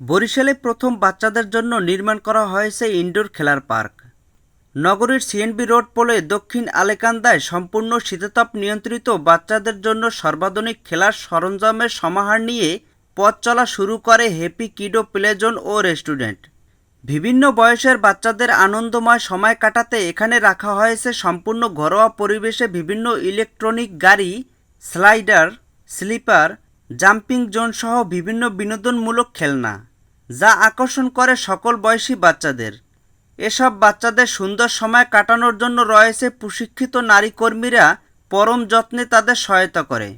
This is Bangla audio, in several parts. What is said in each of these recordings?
বরিশালে প্রথম বাচ্চাদের জন্য নির্মাণ করা হয়েছে ইনডোর খেলার পার্ক। নগরীর সিএনবি রোড পোলে দক্ষিণ আলেকান্দায় সম্পূর্ণ শীততাপ নিয়ন্ত্রিত বাচ্চাদের জন্য সর্বাধুনিক খেলার সরঞ্জামের সমাহার নিয়ে পথ চলা শুরু করে হ্যাপি কিডো প্লেজোন ও রেস্টুরেন্ট। বিভিন্ন বয়সের বাচ্চাদের আনন্দময় সময় কাটাতে এখানে রাখা হয়েছে সম্পূর্ণ ঘরোয়া পরিবেশে বিভিন্ন ইলেকট্রনিক গাড়ি, স্লাইডার, স্লিপার, জাম্পিং জোন সহ বিভিন্ন বিনোদনমূলক খেলনা। যা আকর্ষণ করে সকল বয়সী বাচ্চাদের। এসব বাচ্চাদের সুন্দর সময় কাটানোর জন্য রয়েছে প্রশিক্ষিত নারী কর্মীরা পরম যত্নে তাদের সহায়তা করে।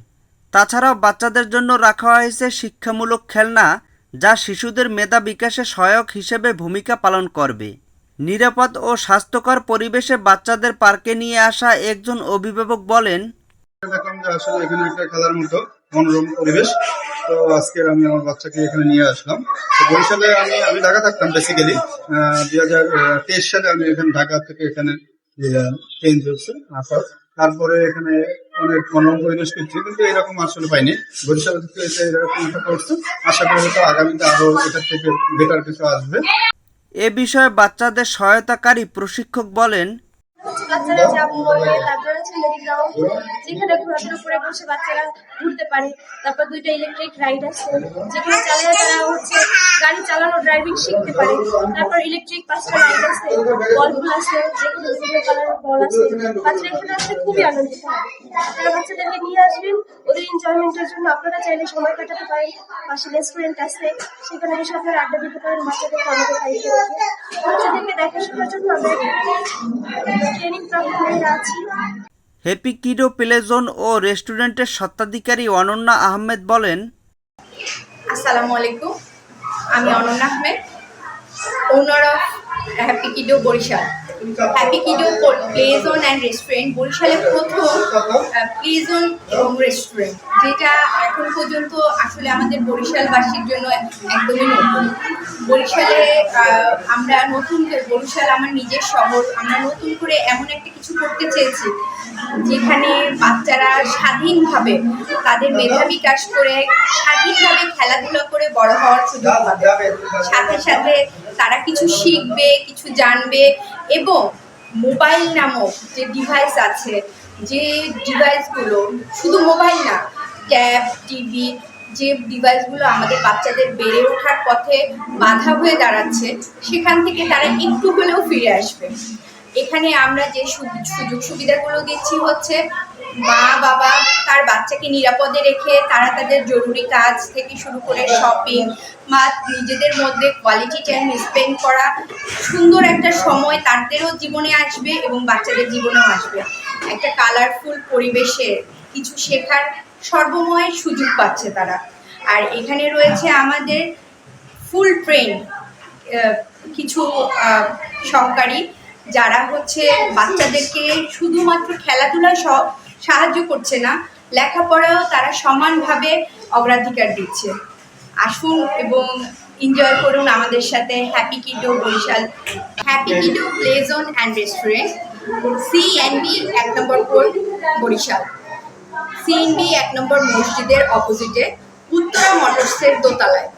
তাছাড়াও বাচ্চাদের জন্য রাখা হয়েছে শিক্ষামূলক খেলনা, যা শিশুদের মেধা বিকাশে সহায়ক হিসেবে ভূমিকা পালন করবে। নিরাপদ ও স্বাস্থ্যকর পরিবেশে বাচ্চাদের পার্কে নিয়ে আসা একজন অভিভাবক বলেন, দেখলাম যে আসলে এখানে একটা খেলার মতো মনোরম পরিবেশ। তো আজকে আমি আমার বাচ্চাকে এখানে নিয়ে আসলাম। বরিশালে আমি আমি ঢাকা থাকতাম বেসিক্যালি দুই হাজার তেইশ সালে আমি এখানে ঢাকা থেকে এখানে চেঞ্জ হচ্ছে আসার। তারপরে এখানে অনেক মনোরম পরিবেশ করছি কিন্তু এরকম আসলে পাইনি। বরিশাল থেকে এসে এরকম একটা করছে। আশা করি হয়তো আগামীতে আরও এটার থেকে বেটার কিছু আসবে। এ বিষয়ে বাচ্চাদের সহায়তাকারী প্রশিক্ষক বলেন বাচ্চারা করবে তারপরে হচ্ছে মেরিগ্রাউন্ড যেখানে ঘোড়াদের উপরে বসে বাচ্চারা ঘুরতে পারে। তারপর দুইটা ইলেকট্রিক রাইড আছে, যেখানে চালিয়ে তারা হচ্ছে গাড়ি চালানো ড্রাইভিং শিখতে পারে। তারপর ইলেকট্রিক পাঁচটা রাইড আছে বলগুলো আছে, যেখানে বিভিন্ন কালারের বল আছে। বাচ্চারা এখানে আসলে খুবই আনন্দিত। হয় বাচ্চাদেরকে নিয়ে আসবেন, ওদের এনজয়মেন্টের জন্য আপনারা চাইলে সময় কাটাতে পারেন। পাশে রেস্টুরেন্ট আছে, সেখানে বসে আপনারা আড্ডা দিতে পারেন, বাচ্চাদেরকে দায়িত্ব বাচ্চাদেরকে দেখাশোনার জন্য আমরা ট্রেনিং হ্যাপি কিডো প্লেজোন ও রেস্টুরেন্টের স্বত্বাধিকারী অনন্যা আহমেদ বলেন, আসসালামু আলাইকুম। আমি Ananya Ahmed owner of Happy Kiddo Barishal Happy Kiddo play zone and restaurant বরিশালের প্রথম প্লে জোন এবং রেস্টুরেন্ট যেটা এখন পর্যন্ত আসলে আমাদের বরিশালবাসীর জন্য একদমই নতুন। বরিশালে আমরা নতুন বরিশাল আমার নিজের শহর। আমরা নতুন করে এমন একটা কিছু করতে চেয়েছি, যেখানে বাচ্চারা স্বাধীনভাবে তাদের মেধা বিকাশ করে, স্বাধীনভাবে খেলাধুলা করে বড় হওয়ার সুযোগ পাবে সাথে সাথে তারা কিছু শিখবে কিছু জানবে এবং মোবাইল নামক যে ডিভাইস আছে যে ডিভাইসগুলো শুধু মোবাইল না ট্যাব টিভি যে ডিভাইসগুলো আমাদের বাচ্চাদের বেড়ে ওঠার পথে বাধা হয়ে দাঁড়াচ্ছে সেখান থেকে তারা একটু হলেও ফিরে আসবে। এখানে আমরা যে সুযোগ সুবিধাগুলো দিচ্ছি হচ্ছে মা, বাবা তার বাচ্চাকে নিরাপদে রেখে তারা তাদের জরুরি কাজ থেকে শুরু করে শপিং বা নিজেদের মধ্যে কোয়ালিটি টাইম স্পেন্ড করা, সুন্দর একটা সময় তাদেরও জীবনে আসবে এবং বাচ্চাদের জীবনেও আসবে। একটা কালারফুল পরিবেশে কিছু শেখার সর্বময় সুযোগ পাচ্ছে তারা। আর এখানে রয়েছে আমাদের ফুল ট্রেন কিছু সহকারী যারা হচ্ছে বাচ্চাদেরকে শুধুমাত্র খেলাধুলায় স- সাহায্য করছে না, লেখাপড়াও তারা সমানভাবে অগ্রাধিকার দিচ্ছে। আসুন এবং এনজয় করুন আমাদের সাথে Happy Kiddo Barishal. Happy Kiddo play zone and restaurant C N B এক নম্বর কোর্ট, বরিশাল। সিএনবি এক নম্বর মসজিদের অপোজিটে উত্তরা মোটরসের দোতলায়।